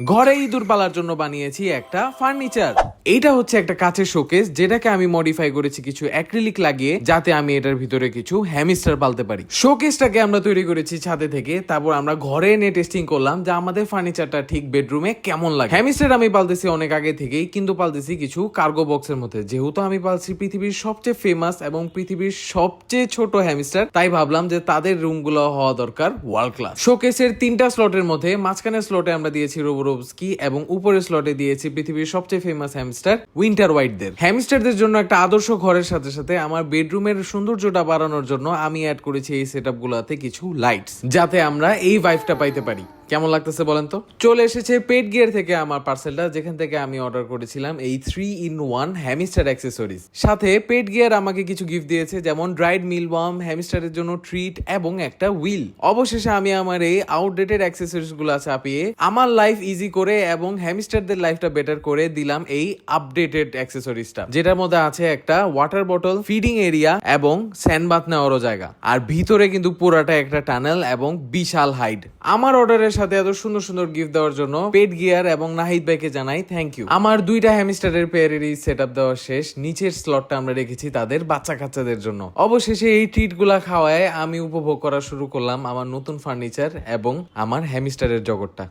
ঘরে ইঁদুর পালার জন্য বানিয়েছি একটা ফার্নিচার। এইটা হচ্ছে একটা কাচের শোকেস যেটাকে আমি মডিফাই করেছি কিছু অ্যাক্রিলিক লাগিয়ে, যাতে আমি এটার ভিতরে কিছু হ্যামিস্টার পালতে পারি। শোকেসটাকে আমরা তৈরি করেছি ছাদে থেকে, তারপর আমরা ঘরে এনে টেস্টিং করলাম যে আমাদের ফার্নিচারটা ঠিক বেডরুমে কেমন লাগে। হ্যামিস্টার আমি পালতেছি অনেক আগে থেকেই, কিন্তু পালতেছি কিছু কার্গো বক্সের মধ্যে। যেহেতু আমি পালছি পৃথিবীর সবচেয়ে ফেমাস এবং পৃথিবীর সবচেয়ে ছোট হ্যামিস্টার তাই ভাবলাম যে তাদের রুমগুলো হওয়া দরকার ওয়ার্ল্ড ক্লাস শোকেসের তিনটা স্লটের মধ্যে, মাঝখানের স্লটে আমরা দিয়েছি রোবোরোভস্কি এবং উপরের স্লটে দিয়েছি পৃথিবীর সবচেয়ে ফেমাস হ্যামস্টার উইন্টার হোয়াইটদের। হ্যামস্টারদের জন্য একটা আদর্শ ঘরের সাথে সাথে আমার বেডরুমের সৌন্দর্যটা বাড়ানোর জন্য আমি অ্যাড করেছি এই সেট গুলাতে কিছু লাইটস যাতে আমরা এই ভাইবটা পাইতে পারি। কেমন লাগতেছে বলেন তো? চলে এসেছে পেট গিয়ার থেকে আমার পার্সেলটা যেখান থেকে আমি অর্ডার করেছিলাম এই three in one hamster accessories সাথে পেট গিয়ার আমাকে কিছু গিফট দিয়েছে, যেমন ড্রাইড মিল ওয়াম হ্যামিস্টারের জন্য ট্রিট এবং একটা হুইল অবশেষে আমি আমার এই আউটডেটেড অ্যাক্সেসরিজগুলো চাপিয়ে আমার লাইফ ইজি করে এবং হ্যামিস্টারদের লাইফটা বেটার করে দিলাম এই আপডেটেড অ্যাক্সেসরিজটা যেটার মধ্যে আছে একটা ওয়াটার বটল ফিডিং এরিয়া এবং স্যান্ডবাথ নেওয়ারও জায়গা। আর ভিতরে কিন্তু পুরাটা একটা টানেল এবং বিশাল হাইট আমার অর্ডারের সাথে এত সুন্দর সুন্দর গিফট দেওয়ার জন্য পেট গিয়ার এবং নাহিদ ভাইকে জানাই থ্যাংক ইউ আমার দুইটা হ্যামিস্টারের পেয়ারেরই সেট আপ দেওয়া শেষ। নিচের স্লটটা আমরা রেখেছি তাদের বাচ্চা কাচ্চাদের জন্য। অবশেষে এই ট্রিটগুলা খাওয়ায় আমি উপভোগ করা শুরু করলাম আমার নতুন ফার্নিচার এবং আমার হ্যামিস্টারের জগৎটা।